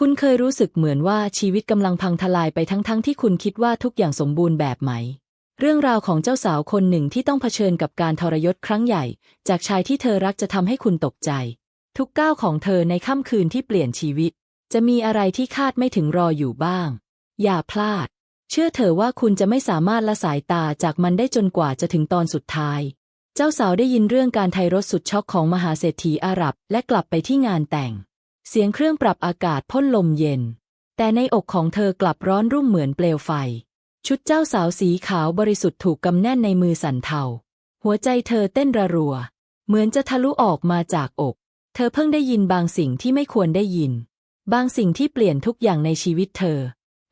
คุณเคยรู้สึกเหมือนว่าชีวิตกำลังพังทลายไปทั้งๆทที่คุณคิดว่าทุกอย่างสมบูรณ์แบบไหม เรื่องราวของเจ้าสาวคนหนึ่งที่ต้องเผชิญกับการทรยศครั้งใหญ่ จากชายที่เธอรักจะทำให้คุณตกใจ ทุกก้าวของเธอในค่ำคืนที่เปลี่ยนชีวิต จะมีอะไรที่คาดไม่ถึงรออยู่บ้าง อย่าพลาด เชื่อเถอะว่าคุณจะไม่สามารถละสายตาจากมันได้จนกว่าจะถึงตอนสุดท้าย เจ้าสาวได้ยินเรื่องการไทยรถสุดช็อกของมหาเศรษฐีอาหรับ และกลับไปที่งานแต่ง เสียงเครื่องปรับอากาศพ่นลมเย็น แต่ในอกของเธอกลับร้อนรุ่มเหมือนเปลวไฟ ชุดเจ้าสาวสีขาวบริสุทธิ์ถูกกำแน่นในมือสั่นเทา หัวใจเธอเต้นระรัว เหมือนจะทะลุออกมาจากอก เธอเพิ่งได้ยินบางสิ่งที่ไม่ควรได้ยิน บางสิ่งที่เปลี่ยนทุกอย่างในชีวิตเธอ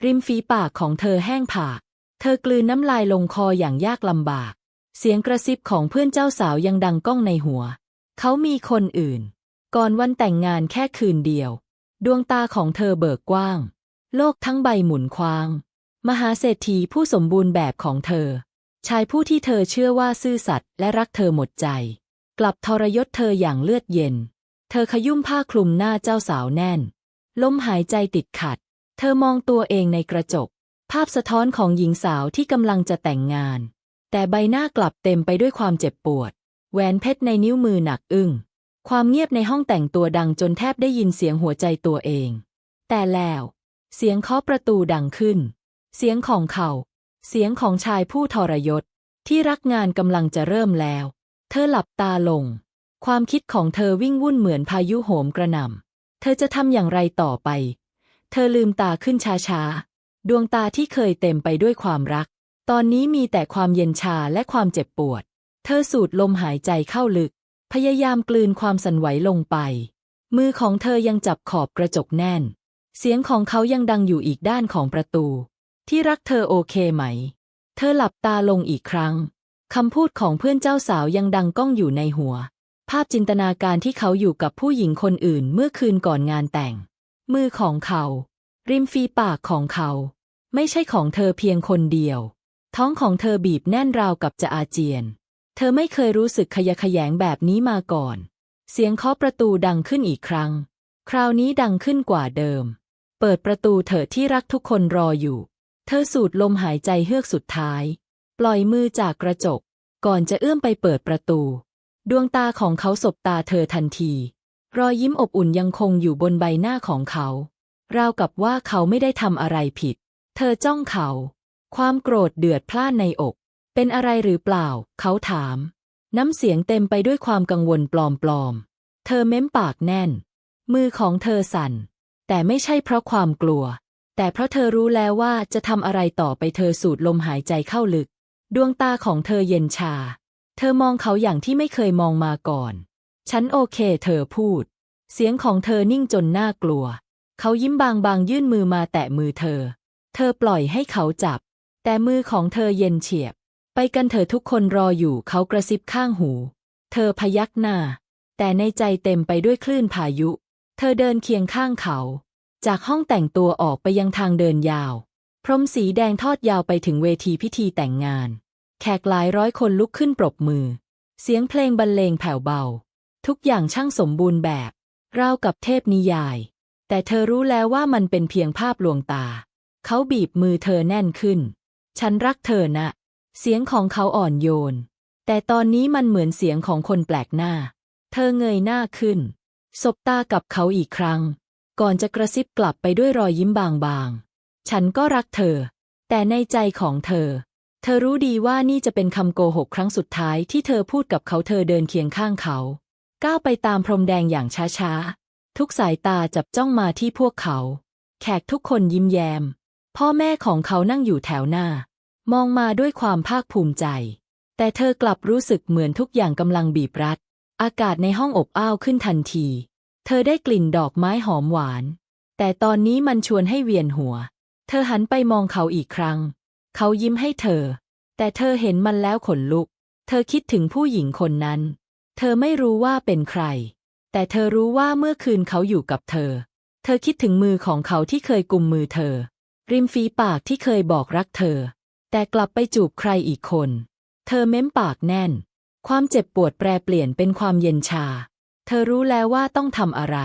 ริมฝีปากของเธอแห้งผาก เธอกลืนน้ำลายลงคออย่างยากลำบาก เสียงกระซิบของเพื่อนเจ้าสาวยังดังก้องในหัว เขามีคนอื่น ก่อนวันแต่งงานแค่คืนเดียว ดวงตาของเธอเบิกกว้าง โลกทั้งใบหมุนควาง มหาเศรษฐีผู้สมบูรณ์แบบของเธอ ชายผู้ที่เธอเชื่อว่าซื่อสัตย์และรักเธอหมดใจ กลับทรยศเธออย่างเลือดเย็น เธอขยุ่มผ้าคลุมหน้าเจ้าสาวแน่น ลมหายใจติดขัด เธอมองตัวเองในกระจก ภาพสะท้อนของหญิงสาวที่กำลังจะแต่งงาน แต่ใบหน้ากลับเต็มไปด้วยความเจ็บปวด แหวนเพชรในนิ้วมือหนักอึ้ง ความเงียบในห้องแต่งตัวดังจนแทบได้ยินเสียงหัวใจตัวเอง แต่แล้ว เสียงเคาะประตูดังขึ้น เสียงของเขา เสียงของชายผู้ทรยศ ที่รักงานกำลังจะเริ่มแล้ว เธอหลับตาลง ความคิดของเธอวิ่งวุ่นเหมือนพายุโหมกระหน่ำเธอจะทำอย่างไรต่อไป เธอลืมตาขึ้นช้าๆ ดวงตาที่เคยเต็มไปด้วยความรัก ตอนนี้มีแต่ความเย็นชาและความเจ็บปวด เธอสูดลมหายใจเข้าลึก พยายามกลืนความสั่นไหวลงไป มือของเธอยังจับขอบกระจกแน่น เสียงของเขายังดังอยู่อีกด้านของประตู ที่รักเธอโอเคไหม เธอหลับตาลงอีกครั้งคำพูดของเพื่อนเจ้าสาวยังดังก้องอยู่ในหัว ภาพจินตนาการที่เขาอยู่กับผู้หญิงคนอื่นเมื่อคืนก่อนงานแต่ง มือของเขา ริมฝีปากของเขา ไม่ใช่ของเธอเพียงคนเดียว ท้องของเธอบีบแน่นราวกับจะอาเจียน เธอไม่เคยรู้สึกขยะแขยงแบบนี้มาก่อน เสียงเคาะประตูดังขึ้นอีกครั้ง คราวนี้ดังขึ้นกว่าเดิม เปิดประตูเถอะที่รักทุกคนรออยู่ เธอสูดลมหายใจเฮือกสุดท้าย ปล่อยมือจากกระจก ก่อนจะเอื้อมไปเปิดประตู ดวงตาของเขาสบตาเธอทันที รอยยิ้มอบอุ่นยังคงอยู่บนใบหน้าของเขา ราวกับว่าเขาไม่ได้ทำอะไรผิด เธอจ้องเขา ความโกรธเดือดพล่านในอก เป็นอะไรหรือเปล่า เขาถาม น้ำเสียงเต็มไปด้วยความกังวลปลอมๆ เธอเม้มปากแน่น มือของเธอสั่น แต่ไม่ใช่เพราะความกลัว แต่เพราะเธอรู้แล้วว่าจะทำอะไรต่อไปเธอสูดลมหายใจเข้าลึก ดวงตาของเธอเย็นชา เธอมองเขาอย่างที่ไม่เคยมองมาก่อน ฉันโอเค เธอพูด เสียงของเธอนิ่งจนน่ากลัว เขายิ้มบางๆยื่นมือมาแตะมือเธอ เธอปล่อยให้เขาจับ แต่มือของเธอเย็นเฉียบ ไปกันเถอะทุกคนรออยู่เขากระซิบข้างหู เธอพยักหน้า แต่ในใจเต็มไปด้วยคลื่นพายุ เธอเดินเคียงข้างเขา จากห้องแต่งตัวออกไปยังทางเดินยาว พรมสีแดงทอดยาวไปถึงเวทีพิธีแต่งงาน แขกหลายร้อยคนลุกขึ้นปรบมือ เสียงเพลงบรรเลงแผ่วเบา ทุกอย่างช่างสมบูรณ์แบบราวกับเทพนิยาย แต่เธอรู้แล้วว่ามันเป็นเพียงภาพลวงตา เขาบีบมือเธอแน่นขึ้น ฉันรักเธอนะ เสียงของเขาอ่อนโยน แต่ตอนนี้มันเหมือนเสียงของคนแปลกหน้า เธอเงยหน้าขึ้น สบตากับเขาอีกครั้ง ก่อนจะกระซิบกลับไปด้วยรอยยิ้มบางๆ ฉันก็รักเธอ แต่ในใจของเธอ เธอรู้ดีว่านี่จะเป็นคำโกหกครั้งสุดท้ายที่เธอพูดกับเขาเธอเดินเคียงข้างเขา ก้าวไปตามพรมแดงอย่างช้าๆ ทุกสายตาจับจ้องมาที่พวกเขา แขกทุกคนยิ้มแย้ม พ่อแม่ของเขานั่งอยู่แถวหน้า มองมาด้วยความภาคภูมิใจ แต่เธอกลับรู้สึกเหมือนทุกอย่างกำลังบีบรัด อากาศในห้องอบอ้าวขึ้นทันที เธอได้กลิ่นดอกไม้หอมหวาน แต่ตอนนี้มันชวนให้เวียนหัว เธอหันไปมองเขาอีกครั้ง เขายิ้มให้เธอ แต่เธอเห็นมันแล้วขนลุก เธอคิดถึงผู้หญิงคนนั้น เธอไม่รู้ว่าเป็นใคร แต่เธอรู้ว่าเมื่อคืนเขาอยู่กับเธอ เธอคิดถึงมือของเขาที่เคยกุมมือเธอ ริมฝีปากที่เคยบอกรักเธอ แต่กลับไปจูบใครอีกคน เธอเม้มปากแน่น ความเจ็บปวดแปรเปลี่ยนเป็นความเย็นชา เธอรู้แล้วว่าต้องทำอะไร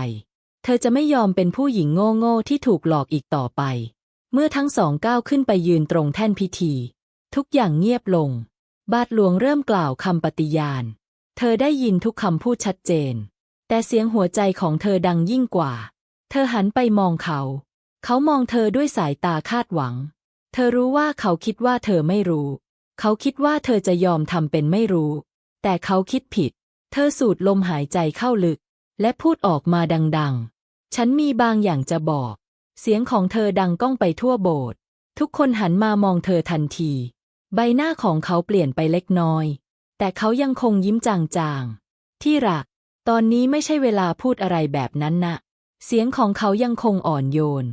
เธอจะไม่ยอมเป็นผู้หญิงโง่ๆที่ถูกหลอกอีกต่อไป เมื่อทั้งสองก้าวขึ้นไปยืนตรงแท่นพิธี ทุกอย่างเงียบลง บาทหลวงเริ่มกล่าวคำปฏิญาณ เธอได้ยินทุกคำพูดชัดเจน แต่เสียงหัวใจของเธอดังยิ่งกว่า เธอหันไปมองเขา เขามองเธอด้วยสายตาคาดหวัง เธอรู้ว่าเขาคิดว่าเธอไม่รู้ เขาคิดว่าเธอจะยอมทำเป็นไม่รู้ แต่เขาคิดผิด เธอสูดลมหายใจเข้าลึก และพูดออกมาดังๆ ฉันมีบางอย่างจะบอก เสียงของเธอดังก้องไปทั่วโบสถ์ ทุกคนหันมามองเธอทันที ใบหน้าของเขาเปลี่ยนไปเล็กน้อย แต่เขายังคงยิ้มจางๆ ที่รัก ตอนนี้ไม่ใช่เวลาพูดอะไรแบบนั้นนะ เสียงของเขายังคงอ่อนโยน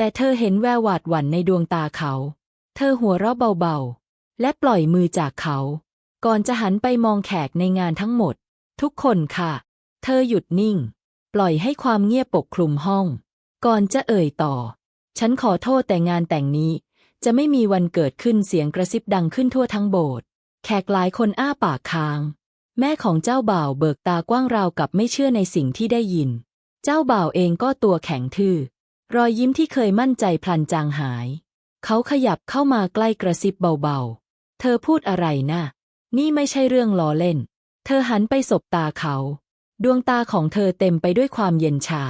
แต่เธอเห็นแววหวาดหวั่นในดวงตาเขา เธอหัวเราะเบาๆ และปล่อยมือจากเขา ก่อนจะหันไปมองแขกในงานทั้งหมด ทุกคนค่ะ เธอหยุดนิ่ง ปล่อยให้ความเงียบปกคลุมห้อง ก่อนจะเอ่ยต่อ ฉันขอโทษแต่งานแต่งนี้ จะไม่มีวันเกิดขึ้นเสียงกระซิบดังขึ้นทั่วทั้งโบสถ์แขกหลายคนอ้าปากค้าง แม่ของเจ้าบ่าวเบิกตากว้างราวกับไม่เชื่อในสิ่งที่ได้ยิน เจ้าบ่าวเองก็ตัวแข็งทื่อ รอยยิ้มที่เคยมั่นใจพลันจางหาย เขาขยับเข้ามาใกล้กระซิบเบาๆ เธอพูดอะไรนะนี่ไม่ใช่เรื่องล้อเล่น เธอหันไปสบตาเขา ดวงตาของเธอเต็มไปด้วยความเย็นชา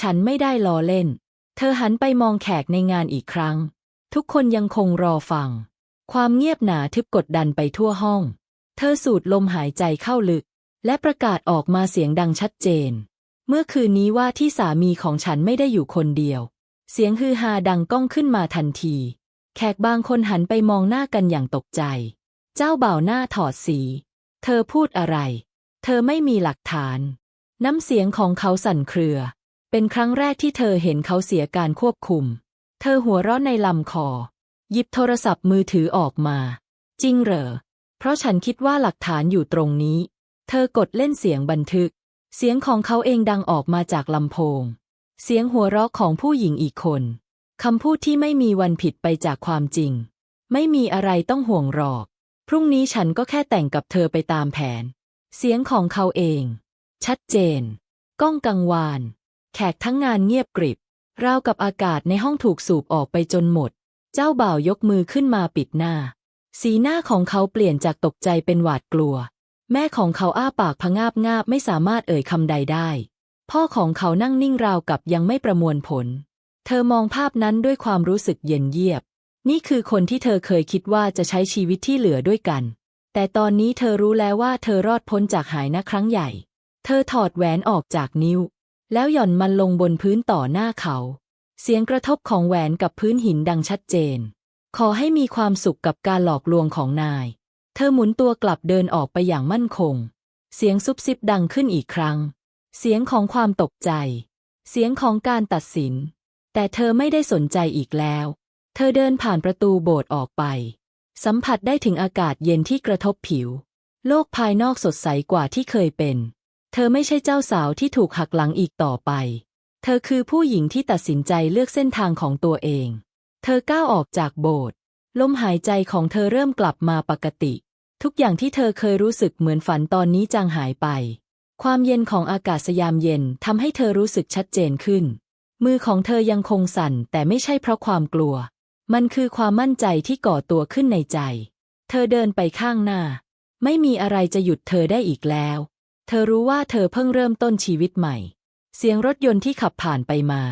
ฉันไม่ได้ล้อเล่น เธอหันไปมองแขกในงานอีกครั้ง ทุกคนยังคงรอฟัง ความเงียบหนาทึบกดดันไปทั่วห้อง เธอสูดลมหายใจเข้าลึก และประกาศออกมาเสียงดังชัดเจน เมื่อคืนนี้ว่าที่สามีของฉันไม่ได้อยู่คนเดียว เสียงฮือฮาดังก้องขึ้นมาทันที แขกบางคนหันไปมองหน้ากันอย่างตกใจ เจ้าบ่าวหน้าถอดสี เธอพูดอะไร เธอไม่มีหลักฐาน น้ำเสียงของเขาสั่นเครือ เป็นครั้งแรกที่เธอเห็นเขาเสียการควบคุม เธอหัวเราะในลำคอ หยิบโทรศัพท์มือถือออกมา จริงเหรอ เพราะฉันคิดว่าหลักฐานอยู่ตรงนี้ เธอกดเล่นเสียงบันทึก เสียงของเขาเองดังออกมาจากลำโพง เสียงหัวเราะของผู้หญิงอีกคน คำพูดที่ไม่มีวันผิดไปจากความจริง ไม่มีอะไรต้องห่วงหรอก พรุ่งนี้ฉันก็แค่แต่งกับเธอไปตามแผน เสียงของเขาเอง ชัดเจน ก้องกังวาน แขกทั้งงานเงียบกริบ ราวกับอากาศในห้องถูกสูบออกไปจนหมด เจ้าบ่าวยกมือขึ้นมาปิดหน้า สีหน้าของเขาเปลี่ยนจากตกใจเป็นหวาดกลัว แม่ของเขาอ้าปากพงาบงาบไม่สามารถเอ่ยคำใดได้ พ่อของเขานั่งนิ่งราวกับยังไม่ประมวลผล เธอมองภาพนั้นด้วยความรู้สึกเย็นเยียบ นี่คือคนที่เธอเคยคิดว่าจะใช้ชีวิตที่เหลือด้วยกัน แต่ตอนนี้เธอรู้แล้วว่าเธอรอดพ้นจากหายนะครั้งใหญ่ เธอถอดแหวนออกจากนิ้ว แล้วหย่อนมันลงบนพื้นต่อหน้าเขา เสียงกระทบของแหวนกับพื้นหินดังชัดเจน ขอให้มีความสุขกับการหลอกลวงของนาย เธอหมุนตัวกลับเดินออกไปอย่างมั่นคง เสียงซุบซิบดังขึ้นอีกครั้ง เสียงของความตกใจ เสียงของการตัดสิน แต่เธอไม่ได้สนใจอีกแล้ว เธอเดินผ่านประตูโบสถ์ออกไป สัมผัสได้ถึงอากาศเย็นที่กระทบผิว โลกภายนอกสดใสกว่าที่เคยเป็น เธอไม่ใช่เจ้าสาวที่ถูกหักหลังอีกต่อไป เธอคือผู้หญิงที่ตัดสินใจเลือกเส้นทางของตัวเอง เธอก้าวออกจากโบสถ์ ลมหายใจของเธอเริ่มกลับมาปกติ ทุกอย่างที่เธอเคยรู้สึกเหมือนฝันตอนนี้จางหายไป ความเย็นของอากาศยามเย็นทำให้เธอรู้สึกชัดเจนขึ้น มือของเธอยังคงสั่นแต่ไม่ใช่เพราะความกลัว มันคือความมั่นใจที่ก่อตัวขึ้นในใจ เธอเดินไปข้างหน้า ไม่มีอะไรจะหยุดเธอได้อีกแล้ว เธอรู้ว่าเธอเพิ่งเริ่มต้นชีวิตใหม่ เสียงรถยนต์ที่ขับผ่านไปมา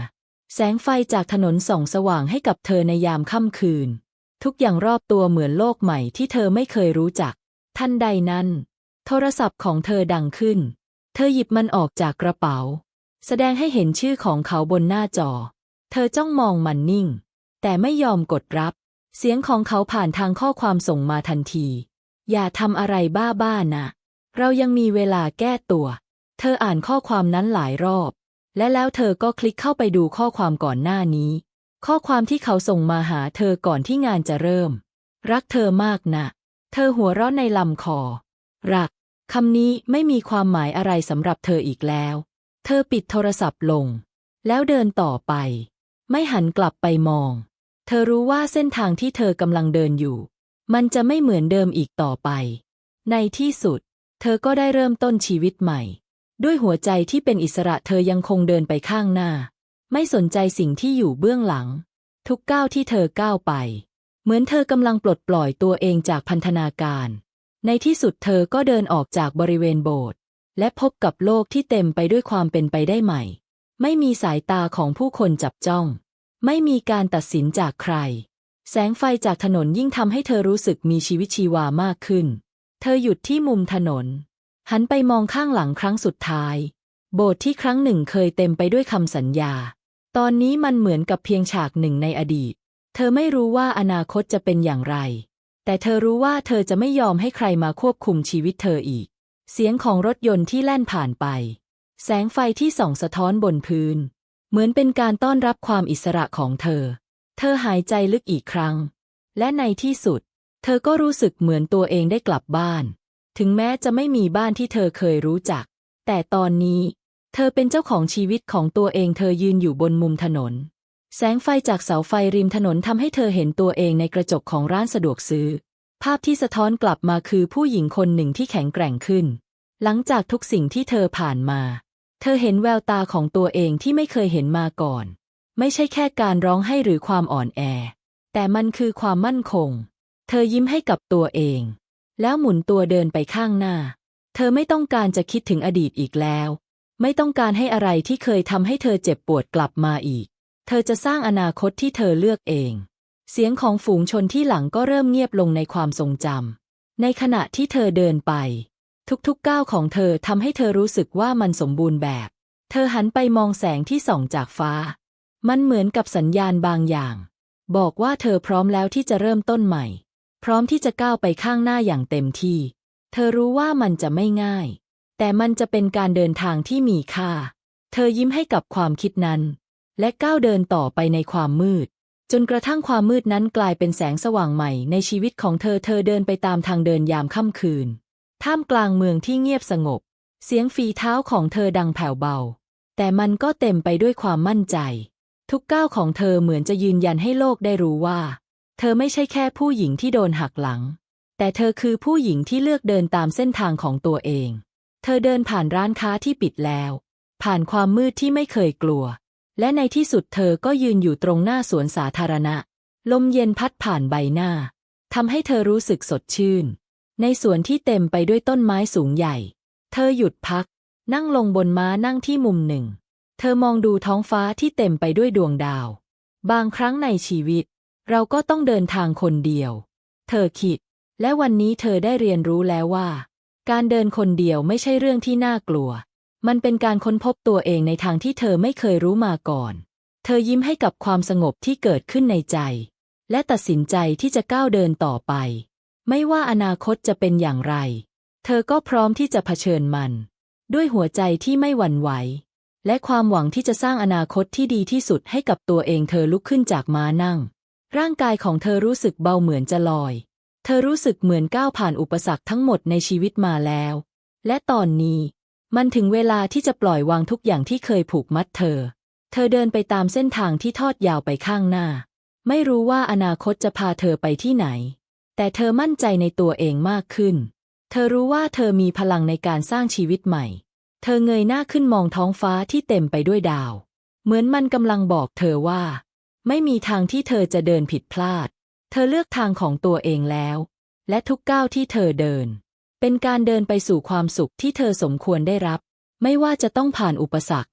แสงไฟจากถนนส่องสว่างให้กับเธอในยามค่ำคืน ทุกอย่างรอบตัวเหมือนโลกใหม่ที่เธอไม่เคยรู้จัก ทันใดนั้น โทรศัพท์ของเธอดังขึ้น เธอหยิบมันออกจากกระเป๋า แสดงให้เห็นชื่อของเขาบนหน้าจอ เธอจ้องมองมันนิ่ง แต่ไม่ยอมกดรับ เสียงของเขาผ่านทางข้อความส่งมาทันที อย่าทำอะไรบ้าๆนะ เรายังมีเวลาแก้ตัว เธออ่านข้อความนั้นหลายรอบ และแล้วเธอก็คลิกเข้าไปดูข้อความก่อนหน้านี้ ข้อความที่เขาส่งมาหาเธอก่อนที่งานจะเริ่ม รักเธอมากนะ เธอหัวเราะในลำคอ รัก คำนี้ไม่มีความหมายอะไรสำหรับเธออีกแล้ว เธอปิดโทรศัพท์ลง แล้วเดินต่อไป ไม่หันกลับไปมอง เธอรู้ว่าเส้นทางที่เธอกำลังเดินอยู่ มันจะไม่เหมือนเดิมอีกต่อไป ในที่สุด เธอก็ได้เริ่มต้นชีวิตใหม่ ด้วยหัวใจที่เป็นอิสระเธอยังคงเดินไปข้างหน้า ไม่สนใจสิ่งที่อยู่เบื้องหลัง ทุกก้าวที่เธอก้าวไป เหมือนเธอกำลังปลดปล่อยตัวเองจากพันธนาการ ในที่สุดเธอก็เดินออกจากบริเวณโบสถ์และพบกับโลกที่เต็มไปด้วยความเป็นไปได้ใหม่ ไม่มีสายตาของผู้คนจับจ้อง ไม่มีการตัดสินจากใคร แสงไฟจากถนนยิ่งทำให้เธอรู้สึกมีชีวิตชีวามากขึ้น เธอหยุดที่มุมถนน หันไปมองข้างหลังครั้งสุดท้าย โบสถ์ที่ครั้งหนึ่งเคยเต็มไปด้วยคำสัญญา ตอนนี้มันเหมือนกับเพียงฉากหนึ่งในอดีต เธอไม่รู้ว่าอนาคตจะเป็นอย่างไร แต่เธอรู้ว่าเธอจะไม่ยอมให้ใครมาควบคุมชีวิตเธออีก เสียงของรถยนต์ที่แล่นผ่านไป แสงไฟที่ส่องสะท้อนบนพื้น เหมือนเป็นการต้อนรับความอิสระของเธอ เธอหายใจลึกอีกครั้ง และในที่สุด เธอก็รู้สึกเหมือนตัวเองได้กลับบ้าน ถึงแม้จะไม่มีบ้านที่เธอเคยรู้จัก แต่ตอนนี้ เธอเป็นเจ้าของชีวิตของตัวเองเธอยืนอยู่บนมุมถนน แสงไฟจากเสาไฟริมถนนทำให้เธอเห็นตัวเองในกระจกของร้านสะดวกซื้อ ภาพที่สะท้อนกลับมาคือผู้หญิงคนหนึ่งที่แข็งแกร่งขึ้น หลังจากทุกสิ่งที่เธอผ่านมา เธอเห็นแววตาของตัวเองที่ไม่เคยเห็นมาก่อน ไม่ใช่แค่การร้องไห้หรือความอ่อนแอ แต่มันคือความมั่นคง เธอยิ้มให้กับตัวเอง แล้วหมุนตัวเดินไปข้างหน้า เธอไม่ต้องการจะคิดถึงอดีตอีกแล้ว ไม่ต้องการให้อะไรที่เคยทำให้เธอเจ็บปวดกลับมาอีก เธอจะสร้างอนาคตที่เธอเลือกเอง เสียงของฝูงชนที่หลังก็เริ่มเงียบลงในความทรงจำ ในขณะที่เธอเดินไป ทุกๆก้าวของเธอทำให้เธอรู้สึกว่ามันสมบูรณ์แบบ เธอหันไปมองแสงที่ส่องจากฟ้า มันเหมือนกับสัญญาณบางอย่าง บอกว่าเธอพร้อมแล้วที่จะเริ่มต้นใหม่ พร้อมที่จะก้าวไปข้างหน้าอย่างเต็มที่ เธอรู้ว่ามันจะไม่ง่าย แต่มันจะเป็นการเดินทางที่มีค่า เธอยิ้มให้กับความคิดนั้น และก้าวเดินต่อไปในความมืด จนกระทั่งความมืดนั้นกลายเป็นแสงสว่างใหม่ในชีวิตของเธอ เธอเดินไปตามทางเดินยามค่ำคืน ท่ามกลางเมืองที่เงียบสงบ เสียงฝีเท้าของเธอดังแผ่วเบา แต่มันก็เต็มไปด้วยความมั่นใจ ทุกก้าวของเธอเหมือนจะยืนยันให้โลกได้รู้ว่า เธอไม่ใช่แค่ผู้หญิงที่โดนหักหลัง แต่เธอคือผู้หญิงที่เลือกเดินตามเส้นทางของตัวเอง ธอเดินผ่านร้านค้าที่ปิดแล้ว ผ่านความมืดที่ไม่เคยกลัว และในที่สุดเธอก็ยืนอยู่ตรงหน้าสวนสาธารณะ ลมเย็นพัดผ่านใบหน้าทำให้เธอรู้สึกสดชื่น ในสวนที่เต็มไปด้วยต้นไม้สูงใหญ่ เธอหยุดพัก นั่งลงบนม้านั่งที่มุมหนึ่ง เธอมองดูท้องฟ้าที่เต็มไปด้วยดวงดาว บางครั้งในชีวิต เราก็ต้องเดินทางคนเดียว เธอคิด และวันนี้เธอได้เรียนรู้แล้วว่า การเดินคนเดียวไม่ใช่เรื่องที่น่ากลัว มันเป็นการค้นพบตัวเองในทางที่เธอไม่เคยรู้มาก่อน เธอยิ้มให้กับความสงบที่เกิดขึ้นในใจ และตัดสินใจที่จะก้าวเดินต่อไป ไม่ว่าอนาคตจะเป็นอย่างไร เธอก็พร้อมที่จะเผชิญมัน ด้วยหัวใจที่ไม่หวั่นไหว และความหวังที่จะสร้างอนาคตที่ดีที่สุดให้กับตัวเองเธอลุกขึ้นจากม้านั่ง ร่างกายของเธอรู้สึกเบาเหมือนจะลอย เธอรู้สึกเหมือนก้าวผ่านอุปสรรคทั้งหมดในชีวิตมาแล้ว และตอนนี้มันถึงเวลาที่จะปล่อยวางทุกอย่างที่เคยผูกมัดเธอ เธอเดินไปตามเส้นทางที่ทอดยาวไปข้างหน้า ไม่รู้ว่าอนาคตจะพาเธอไปที่ไหน แต่เธอมั่นใจในตัวเองมากขึ้น เธอรู้ว่าเธอมีพลังในการสร้างชีวิตใหม่ เธอเงยหน้าขึ้นมองท้องฟ้าที่เต็มไปด้วยดาว เหมือนมันกำลังบอกเธอว่า ไม่มีทางที่เธอจะเดินผิดพลาด เธอเลือกทางของตัวเองแล้ว และทุกก้าวที่เธอเดิน เป็นการเดินไปสู่ความสุขที่เธอสมควรได้รับ ไม่ว่าจะต้องผ่านอุปสรรค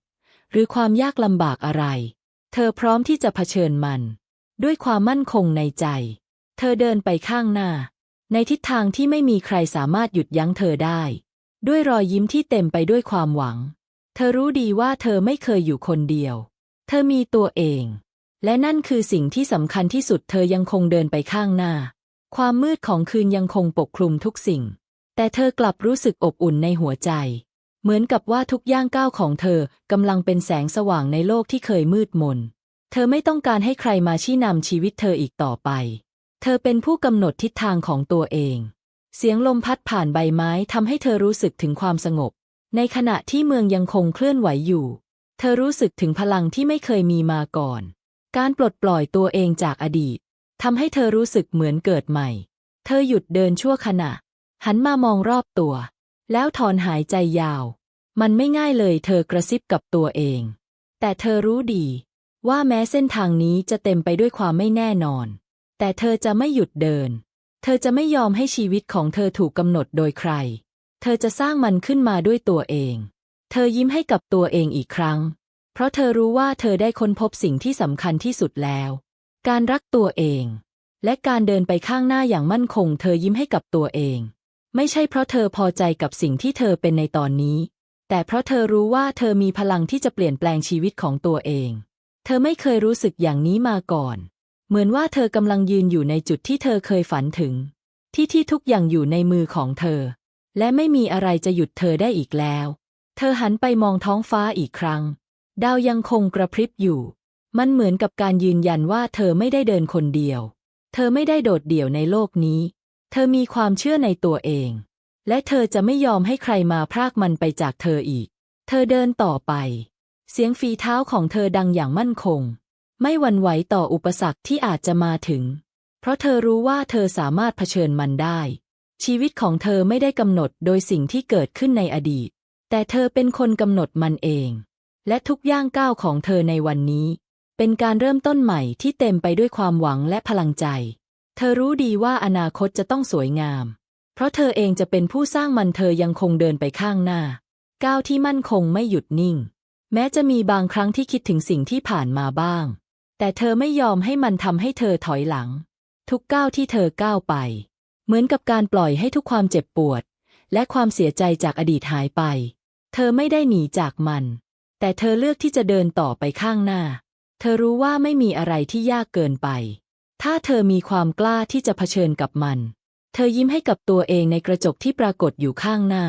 หรือความยากลำบากอะไร เธอพร้อมที่จะเผชิญมัน ด้วยความมั่นคงในใจ เธอเดินไปข้างหน้า ในทิศทางที่ไม่มีใครสามารถหยุดยั้งเธอได้ ด้วยรอยยิ้มที่เต็มไปด้วยความหวัง เธอรู้ดีว่าเธอไม่เคยอยู่คนเดียว เธอมีตัวเอง และนั่นคือสิ่งที่สำคัญที่สุดเธอยังคงเดินไปข้างหน้า ความมืดของคืนยังคงปกคลุมทุกสิ่ง แต่เธอกลับรู้สึกอบอุ่นในหัวใจ เหมือนกับว่าทุกย่างก้าวของเธอกำลังเป็นแสงสว่างในโลกที่เคยมืดมน เธอไม่ต้องการให้ใครมาชี้นำชีวิตเธออีกต่อไป เธอเป็นผู้กำหนดทิศทางของตัวเอง เสียงลมพัดผ่านใบไม้ทำให้เธอรู้สึกถึงความสงบ ในขณะที่เมืองยังคงเคลื่อนไหวอยู่ เธอรู้สึกถึงพลังที่ไม่เคยมีมาก่อน การปลดปล่อยตัวเองจากอดีตทำให้เธอรู้สึกเหมือนเกิดใหม่ เธอหยุดเดินชั่วขณะ หันมามองรอบตัว แล้วถอนหายใจยาว มันไม่ง่ายเลยเธอกระซิบกับตัวเอง แต่เธอรู้ดี ว่าแม้เส้นทางนี้จะเต็มไปด้วยความไม่แน่นอน แต่เธอจะไม่หยุดเดิน เธอจะไม่ยอมให้ชีวิตของเธอถูกกำหนดโดยใคร เธอจะสร้างมันขึ้นมาด้วยตัวเอง เธอยิ้มให้กับตัวเองอีกครั้ง เพราะเธอรู้ว่าเธอได้ค้นพบสิ่งที่สำคัญที่สุดแล้ว การรักตัวเอง และการเดินไปข้างหน้าอย่างมั่นคง เธอยิ้มให้กับตัวเอง ไม่ใช่เพราะเธอพอใจกับสิ่งที่เธอเป็นในตอนนี้ แต่เพราะเธอรู้ว่าเธอมีพลังที่จะเปลี่ยนแปลงชีวิตของตัวเอง เธอไม่เคยรู้สึกอย่างนี้มาก่อน เหมือนว่าเธอกำลังยืนอยู่ในจุดที่เธอเคยฝันถึง ที่ที่ทุกอย่างอยู่ในมือของเธอ และไม่มีอะไรจะหยุดเธอได้อีกแล้ว เธอหันไปมองท้องฟ้าอีกครั้ง ดาวยังคงกระพริบอยู่ มันเหมือนกับการยืนยันว่าเธอไม่ได้เดินคนเดียว เธอไม่ได้โดดเดี่ยวในโลกนี้ เธอมีความเชื่อในตัวเอง และเธอจะไม่ยอมให้ใครมาพรากมันไปจากเธออีก เธอเดินต่อไป เสียงฝีเท้าของเธอดังอย่างมั่นคง ไม่หวั่นไหวต่ออุปสรรคที่อาจจะมาถึง เพราะเธอรู้ว่าเธอสามารถเผชิญมันได้ ชีวิตของเธอไม่ได้กำหนดโดยสิ่งที่เกิดขึ้นในอดีต แต่เธอเป็นคนกำหนดมันเอง และทุกย่างก้าวของเธอในวันนี้ เป็นการเริ่มต้นใหม่ที่เต็มไปด้วยความหวังและพลังใจ เธอรู้ดีว่าอนาคตจะต้องสวยงาม เพราะเธอเองจะเป็นผู้สร้างมันเธอยังคงเดินไปข้างหน้า ก้าวที่มั่นคงไม่หยุดนิ่ง แม้จะมีบางครั้งที่คิดถึงสิ่งที่ผ่านมาบ้าง แต่เธอไม่ยอมให้มันทำให้เธอถอยหลัง ทุกก้าวที่เธอก้าวไป เหมือนกับการปล่อยให้ทุกความเจ็บปวด และความเสียใจจากอดีตหายไป เธอไม่ได้หนีจากมัน แต่เธอเลือกที่จะเดินต่อไปข้างหน้า เธอรู้ว่าไม่มีอะไรที่ยากเกินไป ถ้าเธอมีความกล้าที่จะเผชิญกับมัน เธอยิ้มให้กับตัวเองในกระจกที่ปรากฏอยู่ข้างหน้า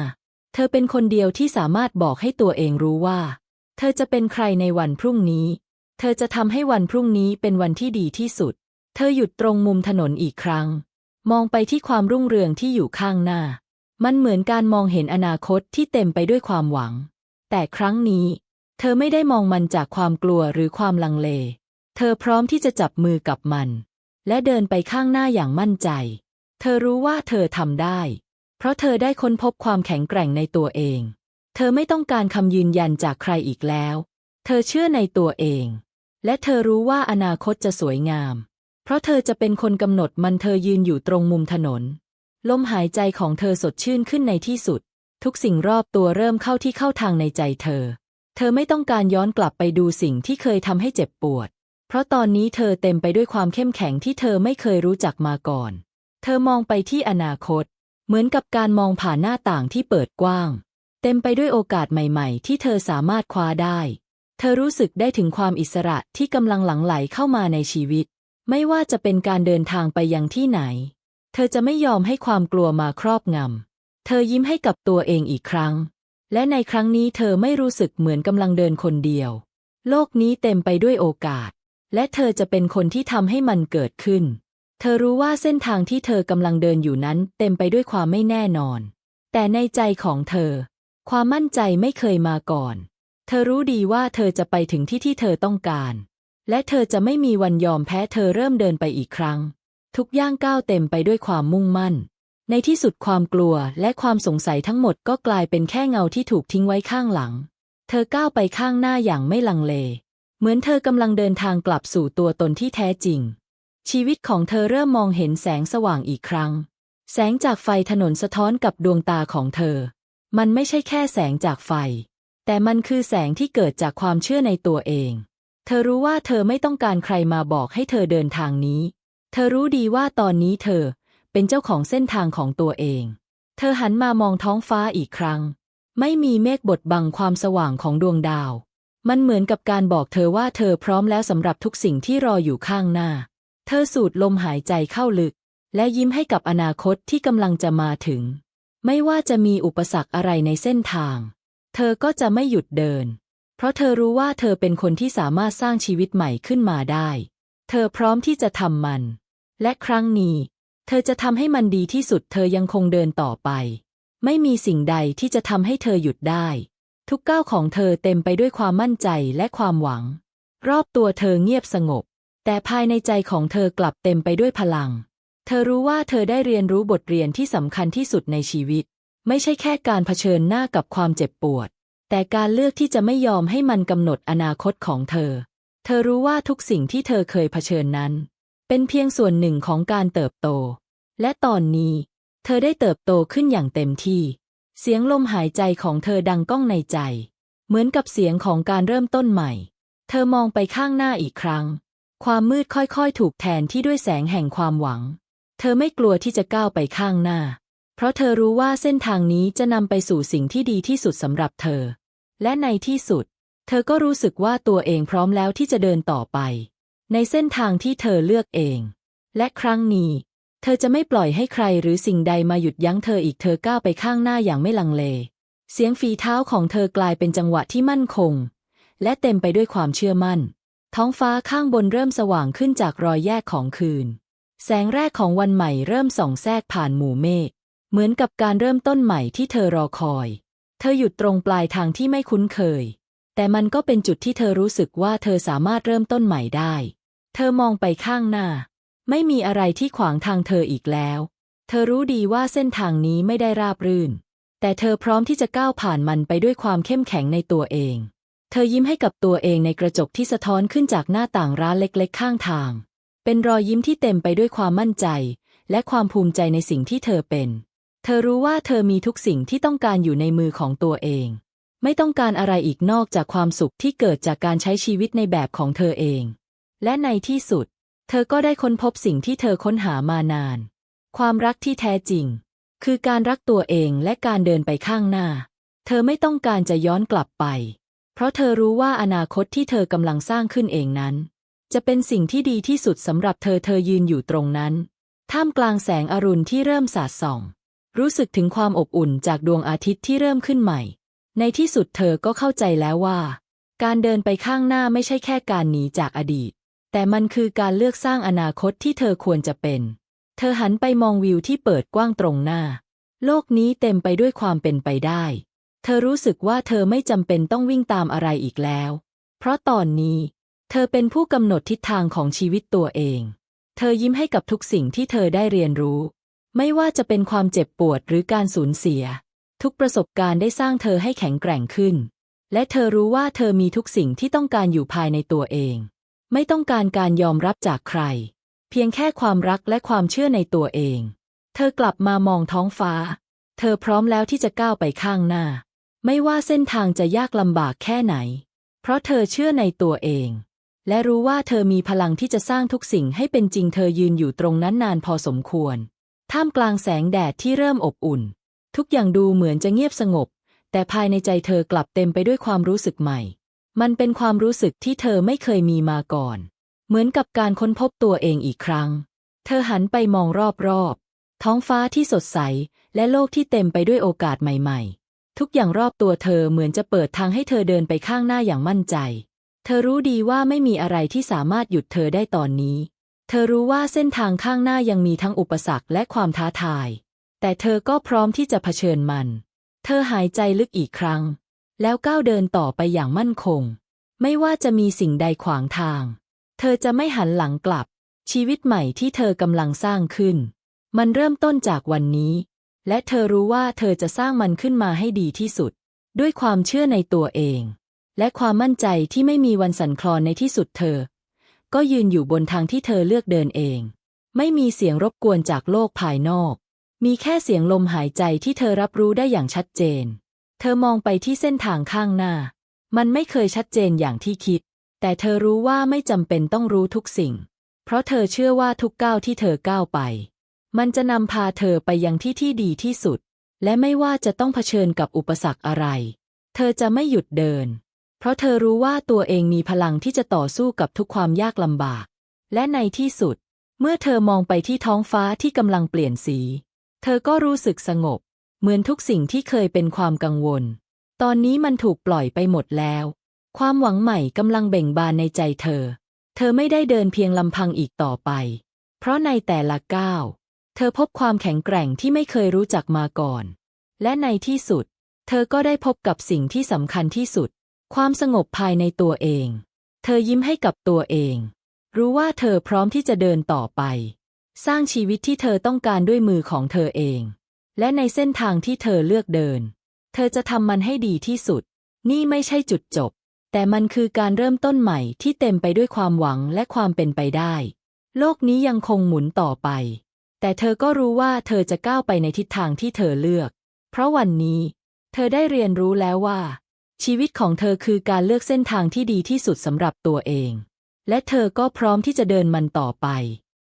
เธอเป็นคนเดียวที่สามารถบอกให้ตัวเองรู้ว่า เธอจะเป็นใครในวันพรุ่งนี้ เธอจะทำให้วันพรุ่งนี้เป็นวันที่ดีที่สุด เธอหยุดตรงมุมถนนอีกครั้ง มองไปที่ความรุ่งเรืองที่อยู่ข้างหน้า มันเหมือนการมองเห็นอนาคตที่เต็มไปด้วยความหวัง แต่ครั้งนี้ เธอไม่ได้มองมันจากความกลัวหรือความลังเล เธอพร้อมที่จะจับมือกับมัน และเดินไปข้างหน้าอย่างมั่นใจ เธอรู้ว่าเธอทำได้ เพราะเธอได้ค้นพบความแข็งแกร่งในตัวเอง เธอไม่ต้องการคำยืนยันจากใครอีกแล้ว เธอเชื่อในตัวเอง และเธอรู้ว่าอนาคตจะสวยงาม เพราะเธอจะเป็นคนกำหนดมันเธอยืนอยู่ตรงมุมถนน ลมหายใจของเธอสดชื่นขึ้นในที่สุด ทุกสิ่งรอบตัวเริ่มเข้าที่เข้าทางในใจเธอ เธอไม่ต้องการย้อนกลับไปดูสิ่งที่เคยทำให้เจ็บปวด เพราะตอนนี้เธอเต็มไปด้วยความเข้มแข็งที่เธอไม่เคยรู้จักมาก่อน เธอมองไปที่อนาคต เหมือนกับการมองผ่านหน้าต่างที่เปิดกว้าง เต็มไปด้วยโอกาสใหม่ ๆ ที่เธอสามารถคว้าได้ เธอรู้สึกได้ถึงความอิสระที่กำลังหลั่งไหลเข้ามาในชีวิต ไม่ว่าจะเป็นการเดินทางไปยังที่ไหน เธอจะไม่ยอมให้ความกลัวมาครอบงำเธอยิ้มให้กับตัวเองอีกครั้ง และในครั้งนี้เธอไม่รู้สึกเหมือนกำลังเดินคนเดียว โลกนี้เต็มไปด้วยโอกาส และเธอจะเป็นคนที่ทำให้มันเกิดขึ้น เธอรู้ว่าเส้นทางที่เธอกำลังเดินอยู่นั้น เต็มไปด้วยความไม่แน่นอน แต่ในใจของเธอ ความมั่นใจไม่เคยมาก่อน เธอรู้ดีว่าเธอจะไปถึงที่ที่เธอต้องการ และเธอจะไม่มีวันยอมแพ้เธอเริ่มเดินไปอีกครั้ง ทุกย่างก้าวเต็มไปด้วยความมุ่งมั่น ในที่สุดความกลัวและความสงสัยทั้งหมดก็กลายเป็นแค่เงาที่ถูกทิ้งไว้ข้างหลัง เธอก้าวไปข้างหน้าอย่างไม่ลังเล เหมือนเธอกำลังเดินทางกลับสู่ตัวตนที่แท้จริง ชีวิตของเธอเริ่มมองเห็นแสงสว่างอีกครั้ง แสงจากไฟถนนสะท้อนกับดวงตาของเธอ มันไม่ใช่แค่แสงจากไฟ แต่มันคือแสงที่เกิดจากความเชื่อในตัวเอง เธอรู้ว่าเธอไม่ต้องการใครมาบอกให้เธอเดินทางนี้ เธอรู้ดีว่าตอนนี้เธอ เป็นเจ้าของเส้นทางของตัวเอง เธอหันมามองท้องฟ้าอีกครั้ง ไม่มีเมฆบดบังความสว่างของดวงดาว มันเหมือนกับการบอกเธอว่าเธอพร้อมแล้วสำหรับทุกสิ่งที่รออยู่ข้างหน้า เธอสูดลมหายใจเข้าลึก และยิ้มให้กับอนาคตที่กำลังจะมาถึง ไม่ว่าจะมีอุปสรรคอะไรในเส้นทาง เธอก็จะไม่หยุดเดิน เพราะเธอรู้ว่าเธอเป็นคนที่สามารถสร้างชีวิตใหม่ขึ้นมาได้ เธอพร้อมที่จะทำมัน และครั้งนี้ เธอจะทำให้มันดีที่สุด เธอยังคงเดินต่อไป ไม่มีสิ่งใดที่จะทำให้เธอหยุดได้ ทุกก้าวของเธอเต็มไปด้วยความมั่นใจและความหวัง รอบตัวเธอเงียบสงบ แต่ภายในใจของเธอกลับเต็มไปด้วยพลัง เธอรู้ว่าเธอได้เรียนรู้บทเรียนที่สำคัญที่สุดในชีวิต ไม่ใช่แค่การเผชิญหน้ากับความเจ็บปวด แต่การเลือกที่จะไม่ยอมให้มันกำหนดอนาคตของเธอ เธอรู้ว่าทุกสิ่งที่เธอเคยเผชิญนั้น เป็นเพียงส่วนหนึ่งของการเติบโต และตอนนี้ เธอได้เติบโตขึ้นอย่างเต็มที่ เสียงลมหายใจของเธอดังก้องในใจ เหมือนกับเสียงของการเริ่มต้นใหม่ เธอมองไปข้างหน้าอีกครั้ง ความมืดค่อยๆ ถูกแทนที่ด้วยแสงแห่งความหวัง เธอไม่กลัวที่จะก้าวไปข้างหน้า เพราะเธอรู้ว่าเส้นทางนี้จะนำไปสู่สิ่งที่ดีที่สุดสำหรับเธอ และในที่สุด เธอก็รู้สึกว่าตัวเองพร้อมแล้วที่จะเดินต่อไป ในเส้นทางที่เธอเลือกเอง และครั้งนี้ เธอจะไม่ปล่อยให้ใครหรือสิ่งใดมาหยุดยั้งเธออีกเธอก้าวไปข้างหน้าอย่างไม่ลังเล เสียงฝีเท้าของเธอกลายเป็นจังหวะที่มั่นคง และเต็มไปด้วยความเชื่อมั่น ท้องฟ้าข้างบนเริ่มสว่างขึ้นจากรอยแยกของคืน แสงแรกของวันใหม่เริ่มส่องแทรกผ่านหมู่เมฆเหมือนกับการเริ่มต้นใหม่ที่เธอรอคอย เธอหยุดตรงปลายทางที่ไม่คุ้นเคย แต่มันก็เป็นจุดที่เธอรู้สึกว่าเธอสามารถเริ่มต้นใหม่ได้ เธอมองไปข้างหน้า ไม่มีอะไรที่ขวางทางเธออีกแล้ว เธอรู้ดีว่าเส้นทางนี้ไม่ได้ราบรื่น แต่เธอพร้อมที่จะก้าวผ่านมันไปด้วยความเข้มแข็งในตัวเอง เธอยิ้มให้กับตัวเองในกระจกที่สะท้อนขึ้นจากหน้าต่างร้านเล็กๆ ข้างทาง เป็นรอยยิ้มที่เต็มไปด้วยความมั่นใจ และความภูมิใจในสิ่งที่เธอเป็น เธอรู้ว่าเธอมีทุกสิ่งที่ต้องการอยู่ในมือของตัวเอง ไม่ต้องการอะไรอีกนอกจากความสุขที่เกิดจากการใช้ชีวิตในแบบของเธอเอง และในที่สุด เธอก็ได้ค้นพบสิ่งที่เธอค้นหามานาน ความรักที่แท้จริง คือการรักตัวเองและการเดินไปข้างหน้า เธอไม่ต้องการจะย้อนกลับไป เพราะเธอรู้ว่าอนาคตที่เธอกำลังสร้างขึ้นเองนั้น จะเป็นสิ่งที่ดีที่สุดสำหรับเธอเธอยืนอยู่ตรงนั้น ท่ามกลางแสงอรุณที่เริ่มสาดส่อง รู้สึกถึงความอบอุ่นจากดวงอาทิตย์ที่เริ่มขึ้นใหม่ ในที่สุดเธอก็เข้าใจแล้วว่า การเดินไปข้างหน้าไม่ใช่แค่การหนีจากอดีต แต่มันคือการเลือกสร้างอนาคตที่เธอควรจะเป็น เธอหันไปมองวิวที่เปิดกว้างตรงหน้า โลกนี้เต็มไปด้วยความเป็นไปได้ เธอรู้สึกว่าเธอไม่จำเป็นต้องวิ่งตามอะไรอีกแล้ว เพราะตอนนี้ เธอเป็นผู้กำหนดทิศทางของชีวิตตัวเอง เธอยิ้มให้กับทุกสิ่งที่เธอได้เรียนรู้ ไม่ว่าจะเป็นความเจ็บปวดหรือการสูญเสีย ทุกประสบการณ์ได้สร้างเธอให้แข็งแกร่งขึ้น และเธอรู้ว่าเธอมีทุกสิ่งที่ต้องการอยู่ภายในตัวเอง ไม่ต้องการการยอมรับจากใคร เพียงแค่ความรักและความเชื่อในตัวเอง เธอกลับมามองท้องฟ้า เธอพร้อมแล้วที่จะก้าวไปข้างหน้า ไม่ว่าเส้นทางจะยากลำบากแค่ไหน เพราะเธอเชื่อในตัวเอง และรู้ว่าเธอมีพลังที่จะสร้างทุกสิ่งให้เป็นจริงเธอยืนอยู่ตรงนั้นนานพอสมควร ท่ามกลางแสงแดดที่เริ่มอบอุ่น ทุกอย่างดูเหมือนจะเงียบสงบ แต่ภายในใจเธอกลับเต็มไปด้วยความรู้สึกใหม่ มันเป็นความรู้สึกที่เธอไม่เคยมีมาก่อน เหมือนกับการค้นพบตัวเองอีกครั้ง เธอหันไปมองรอบๆ ท้องฟ้าที่สดใส และโลกที่เต็มไปด้วยโอกาสใหม่ ๆ ทุกอย่างรอบตัวเธอเหมือนจะเปิดทางให้เธอเดินไปข้างหน้าอย่างมั่นใจ เธอรู้ดีว่าไม่มีอะไรที่สามารถหยุดเธอได้ตอนนี้ เธอรู้ว่าเส้นทางข้างหน้ายังมีทั้งอุปสรรคและความท้าทาย แต่เธอก็พร้อมที่จะเผชิญมัน เธอหายใจลึกอีกครั้ง แล้วก้าวเดินต่อไปอย่างมั่นคง ไม่ว่าจะมีสิ่งใดขวางทาง เธอจะไม่หันหลังกลับ ชีวิตใหม่ที่เธอกำลังสร้างขึ้น มันเริ่มต้นจากวันนี้ และเธอรู้ว่าเธอจะสร้างมันขึ้นมาให้ดีที่สุด ด้วยความเชื่อในตัวเอง และความมั่นใจที่ไม่มีวันสั่นคลอนในที่สุดเธอ ก็ยืนอยู่บนทางที่เธอเลือกเดินเอง ไม่มีเสียงรบกวนจากโลกภายนอก มีแค่เสียงลมหายใจที่เธอรับรู้ได้อย่างชัดเจน เธอมองไปที่เส้นทางข้างหน้า มันไม่เคยชัดเจนอย่างที่คิด แต่เธอรู้ว่าไม่จำเป็นต้องรู้ทุกสิ่ง เพราะเธอเชื่อว่าทุกก้าวที่เธอก้าวไป มันจะนำพาเธอไปยังที่ที่ดีที่สุด และไม่ว่าจะต้องเผชิญกับอุปสรรคอะไร เธอจะไม่หยุดเดิน เพราะเธอรู้ว่าตัวเองมีพลังที่จะต่อสู้กับทุกความยากลำบาก และในที่สุด เมื่อเธอมองไปที่ท้องฟ้าที่กำลังเปลี่ยนสี เธอก็รู้สึกสงบ เหมือนทุกสิ่งที่เคยเป็นความกังวล ตอนนี้มันถูกปล่อยไปหมดแล้ว ความหวังใหม่กำลังเบ่งบานในใจเธอ เธอไม่ได้เดินเพียงลำพังอีกต่อไป เพราะในแต่ละก้าวเธอพบความแข็งแกร่งที่ไม่เคยรู้จักมาก่อน และในที่สุด เธอก็ได้พบกับสิ่งที่สำคัญที่สุด ความสงบภายในตัวเอง เธอยิ้มให้กับตัวเอง รู้ว่าเธอพร้อมที่จะเดินต่อไป สร้างชีวิตที่เธอต้องการด้วยมือของเธอเอง และในเส้นทางที่เธอเลือกเดิน เธอจะทำมันให้ดีที่สุด นี่ไม่ใช่จุดจบ แต่มันคือการเริ่มต้นใหม่ที่เต็มไปด้วยความหวังและความเป็นไปได้ โลกนี้ยังคงหมุนต่อไป แต่เธอก็รู้ว่าเธอจะก้าวไปในทิศทางที่เธอเลือก เพราะวันนี้ เธอได้เรียนรู้แล้วว่า ชีวิตของเธอคือการเลือกเส้นทางที่ดีที่สุดสำหรับตัวเอง และเธอก็พร้อมที่จะเดินมันต่อไป